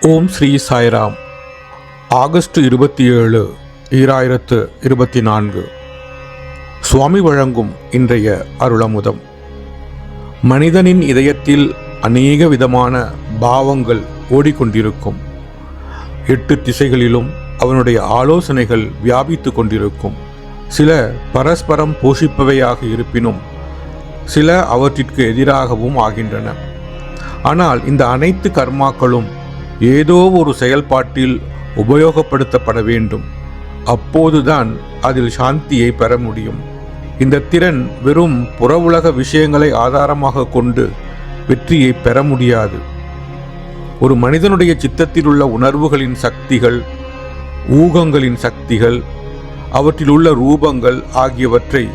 ஓம் Sri Sairam. August இருபத்தி ஏழு ஈராயிரத்து இருபத்தி நான்கு சுவாமி வழங்கும் இன்றைய அருளமுதம். மனிதனின் இதயத்தில் அநேக விதமான பாவங்கள் ஓடிக்கொண்டிருக்கும். எட்டு திசைகளிலும் அவனுடைய ஆலோசனைகள் வியாபித்து கொண்டிருக்கும். சில பரஸ்பரம் போஷிப்பவையாக இருப்பினும் சில அவற்றிற்கு எதிராகவும் ஆகின்றன. ஆனால் இந்த அனைத்து கர்மாக்களும் ஏதோ ஒரு செயல்பாட்டில் உபயோகப்படுத்தப்பட வேண்டும். அப்போதுதான் அதில் சாந்தியை பெற முடியும். இந்த திறன் வெறும் புறவுலக விஷயங்களை ஆதாரமாக கொண்டு வெற்றியை பெற முடியாது. ஒரு மனிதனுடைய சித்தத்தில் உள்ள உணர்வுகளின் சக்திகள் ஊகங்களின் சக்திகள் அவற்றில் உள்ள ரூபங்கள் ஆகியவற்றை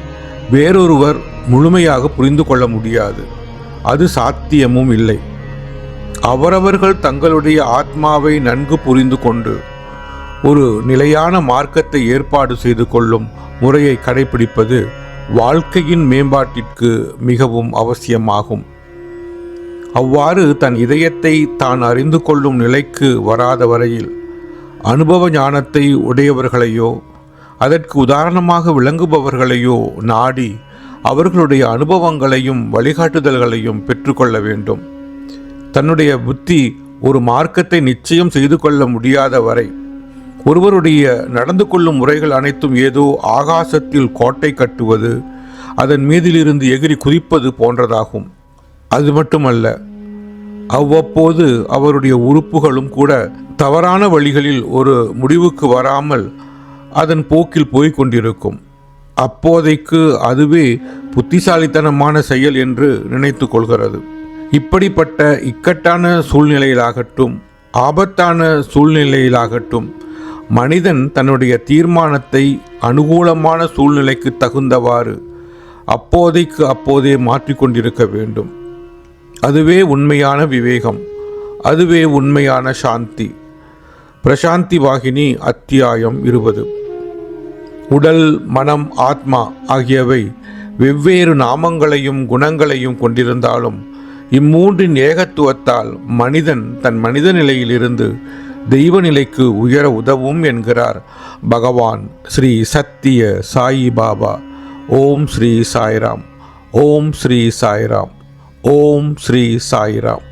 வேறொருவர் முழுமையாக புரிந்து கொள்ள முடியாது. அது சாத்தியமும் இல்லை. அவரவர்கள் தங்களுடைய ஆத்மாவை நன்கு புரிந்து கொண்டு ஒரு நிலையான மார்க்கத்தை ஏற்பாடு செய்து கொள்ளும் முறையை கடைபிடிப்பது வாழ்க்கையின் மேம்பாட்டிற்கு மிகவும் அவசியமாகும். அவ்வாறு தன் இதயத்தை தான் அறிந்து கொள்ளும் நிலைக்கு வராத வரையில் அனுபவ ஞானத்தை உடையவர்களையோ அதற்கு உதாரணமாக விளங்குபவர்களையோ நாடி அவர்களுடைய அனுபவங்களையும் வழிகாட்டுதல்களையும் பெற்றுக்கொள்ள வேண்டும். தன்னுடைய புத்தி ஒரு மார்க்கத்தை நிச்சயம் செய்து கொள்ள முடியாத வரை ஒருவருடைய நடந்து கொள்ளும் முறைகள் அனைத்தும் ஏதோ ஆகாசத்தில் கோட்டை கட்டுவது அதன் மீதிலிருந்து எகிரி குதிப்பது போன்றதாகும். அது மட்டுமல்ல அவ்வப்போது அவருடைய உறுப்புகளும் கூட தவறான வழிகளில் ஒரு முடிவுக்கு வராமல் அதன் போக்கில் போய்க் கொண்டிருக்கும். அப்போதைக்கு அதுவே புத்திசாலித்தனமான செயல் என்று நினைத்து கொள்கிறது. இப்படிப்பட்ட இக்கட்டான சூழ்நிலையிலாகட்டும் ஆபத்தான சூழ்நிலையிலாகட்டும் மனிதன் தன்னுடைய தீர்மானத்தை அனுகூலமான சூழ்நிலைக்கு தகுந்தவாறு அப்போதைக்கு அப்போதே மாற்றிக்கொண்டிருக்க வேண்டும். அதுவே உண்மையான விவேகம் அதுவே உண்மையான சாந்தி. பிரசாந்தி வாகினி அத்தியாயம் இருபது. உடல் மனம் ஆத்மா ஆகியவை வெவ்வேறு நாமங்களையும் குணங்களையும் கொண்டிருந்தாலும் இம்மூன்றின் ஏகத்துவத்தால் மனிதன் தன் மனித நிலையிலிருந்து தெய்வ நிலைக்கு உயர உதவும் என்கிறார் பகவான் ஸ்ரீ சத்திய சாயி பாபா. ஓம் ஸ்ரீ சாய்ராம். ஓம் ஸ்ரீ சாய்ராம். ஓம் ஸ்ரீ சாய்ராம்.